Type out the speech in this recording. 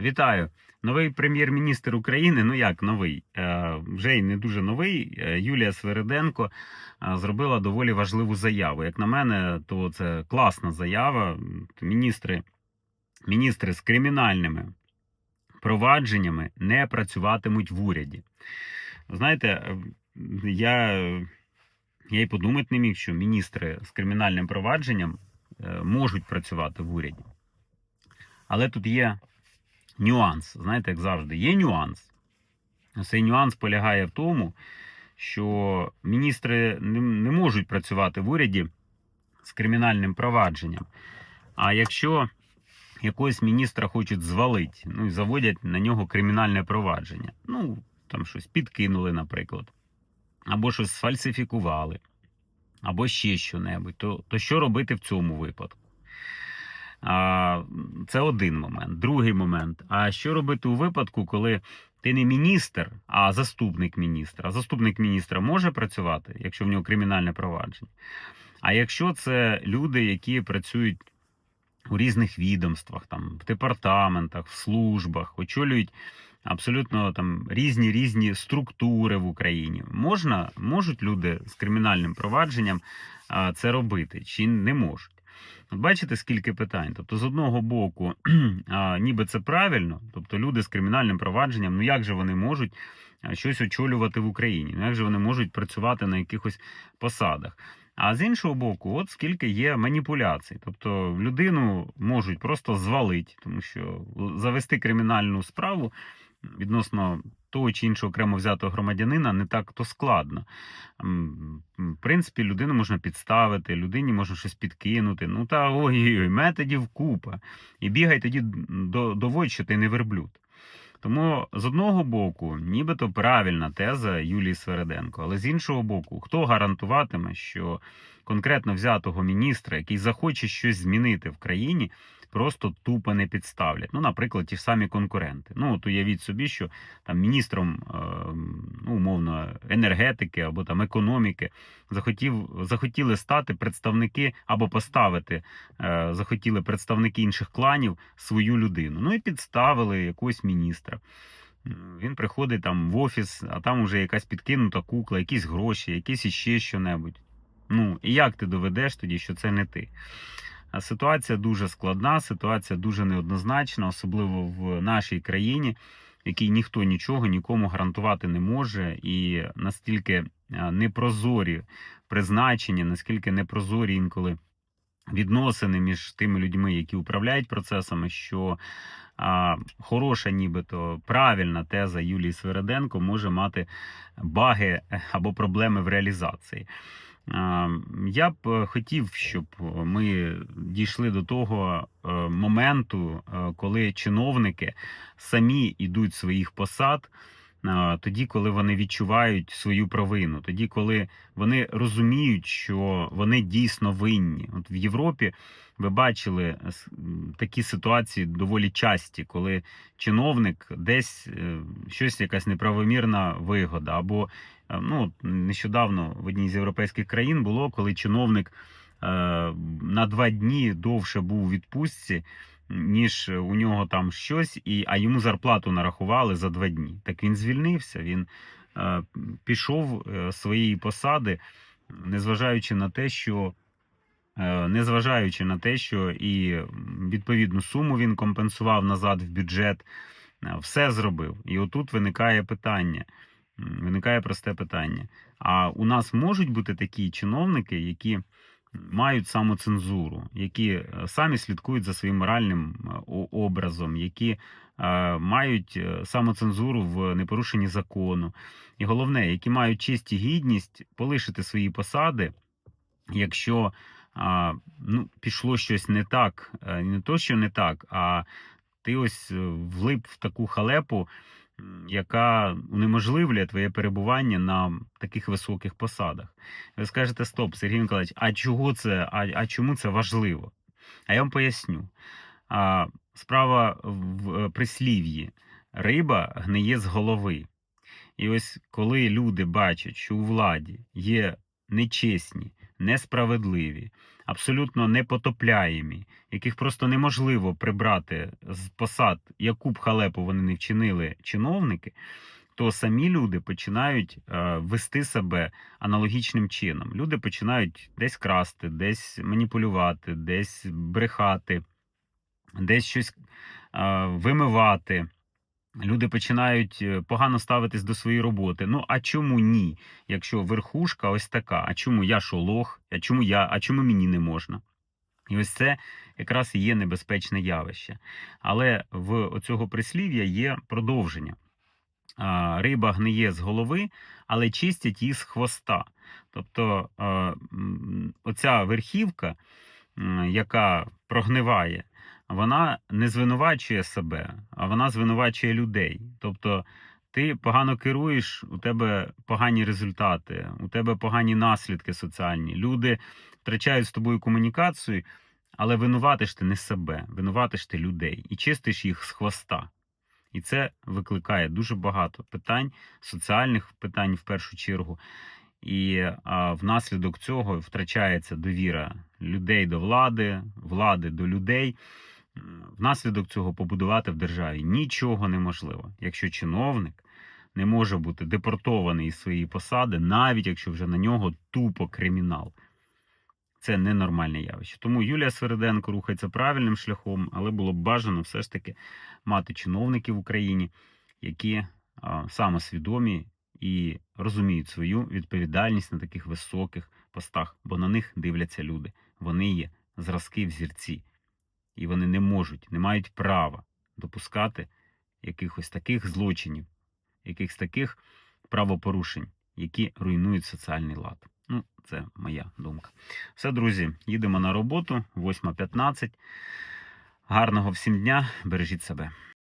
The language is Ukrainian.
Вітаю! Новий прем'єр-міністр України. Ну як новий, е, вже й не дуже новий. е, Юлія Свериденко е, зробила доволі важливу заяву. Як на мене, то це класна заява. Міністри, міністри з кримінальними провадженнями не працюватимуть в уряді. Знаєте, я, я й подумати не міг, що міністри з кримінальним провадженням можуть працювати в уряді. Але тут є нюанс. Знаєте, як завжди, є нюанс. Цей нюанс полягає в тому, що міністри не, можуть працювати в уряді з кримінальним провадженням. А якщо якогось міністра хочуть звалити, ну і заводять на нього кримінальне провадження, ну там щось підкинули, наприклад, або щось сфальсифікували, або ще що-небудь, то, то що робити в цьому випадку? Це один момент. Другий момент. А що робити у випадку, коли ти не міністр, а заступник міністра? Заступник міністра може працювати, якщо в нього кримінальне провадження. А якщо це люди, які працюють у різних відомствах, там, в департаментах, в службах, очолюють абсолютно там різні різні структури в Україні, можна, можуть люди з кримінальним провадженням це робити, чи не можуть? Бачите, скільки питань. Тобто, з одного боку, ніби це правильно, тобто люди з кримінальним провадженням, ну як же вони можуть щось очолювати в Україні? Ну як же вони можуть працювати на якихось посадах? А з іншого боку, от скільки є маніпуляцій. Тобто людину можуть просто звалити, тому що завести кримінальну справу відносно того чи іншого окремо взятого громадянина не так то складно. В принципі, людину можна підставити, людині можна щось підкинути. Ну та ой, методів купа. І бігай тоді до- доводь, що ти не верблюд. Тому з одного боку, нібито правильна теза Юлії Свереденко, але з іншого боку, хто гарантуватиме, що конкретно взятого міністра, який захоче щось змінити в країні, просто тупо не підставлять. Ну, наприклад, ті самі конкуренти. Ну, от уявіть собі, що там міністром е, ну, умовно енергетики або там економіки захотів, захотіли стати представники або поставити е, захотіли представники інших кланів свою людину. Ну і підставили якогось міністра. Він приходить там в офіс, а там уже якась підкинута кукла, якісь гроші, якісь іще що-небудь. Ну, і як ти доведеш тоді, що це не ти? Ситуація дуже складна, ситуація дуже неоднозначна, особливо в нашій країні, в якій ніхто нічого нікому гарантувати не може, і настільки непрозорі призначення, наскільки непрозорі інколи відносини між тими людьми, які управляють процесами, що а, хороша, нібито правильна теза Юлії Свереденко може мати баги або проблеми в реалізації. А, Я б е, хотів, щоб ми дійшли до того е, моменту, е, коли чиновники самі йдуть своїх посад. е, Тоді, коли вони відчувають свою провину, тоді, коли вони розуміють, що вони дійсно винні. От в Європі ви бачили такі ситуації доволі часті, коли чиновник десь е, щось якась неправомірна вигода, або е, ну нещодавно в одній з європейських країн було, коли чиновник е, на два дні довше був у відпустці. Ніж у нього там щось, і, а йому зарплату нарахували за два дні. Так він звільнився, він е, пішов е, з своєї посади, незважаючи на те, що Е, незважаючи на те, що і відповідну суму він компенсував назад в бюджет, е, все зробив. І отут виникає питання. Виникає просте питання. А у нас можуть бути такі чиновники, які мають самоцензуру, які е, самі слідкують за своїм моральним е, образом, які е, мають самоцензуру в непорушенні закону. І головне, які мають честь і гідність полишити свої посади, якщо ну, пішло щось не так, не то, що не так, а ти ось влип в таку халепу, яка унеможливлює твоє перебування на таких високих посадах. Ви скажете, стоп, Сергій Миколаївич, а чого це, а, а чому це важливо? А я вам поясню. А, справа в е, прислів'ї: риба гниє з голови. І ось коли люди бачать, що у владі є нечесні, несправедливі абсолютно непотопляємі, яких просто неможливо прибрати з посад, яку б халепу вони не вчинили чиновники, то самі люди починають е, вести себе аналогічним чином. Люди починають десь красти, десь маніпулювати, десь брехати, десь щось е, вимивати. Люди починають е, погано ставитись до своєї роботи. Ну а чому ні? Якщо верхушка ось така, а чому я що лох? А чому я, а чому мені не можна? І ось це якраз і є небезпечне явище. Але в оцього прислів'я є продовження. Риба гниє з голови, але чистять її з хвоста. Тобто оця верхівка, яка прогниває, вона не звинувачує себе, а вона звинувачує людей. Тобто ти погано керуєш, у тебе погані результати, у тебе погані наслідки соціальні. Люди втрачають з тобою комунікацію, але винуватиш ти не себе, винуватиш ти людей і чистиш їх з хвоста. І це викликає дуже багато питань, соціальних питань в першу чергу. І а, внаслідок цього втрачається довіра людей до влади, влади до людей. М, Внаслідок цього побудувати в державі нічого неможливо. Якщо чиновник не може бути депортований із своєї посади, навіть якщо вже на нього тупо кримінал. Це ненормальне явище. Тому Юлія Свериденко рухається правильним шляхом, але було б бажано все ж таки мати чиновників в Україні, які а, самосвідомі і розуміють свою відповідальність на таких високих постах, бо на них дивляться люди. Вони є зразки взірці, і вони не можуть, не мають права допускати якихось таких злочинів, якихось таких правопорушень, які руйнують соціальний лад. Ну, це моя думка. Все, друзі, їдемо на роботу, 8.15. Гарного всім дня, бережіть себе.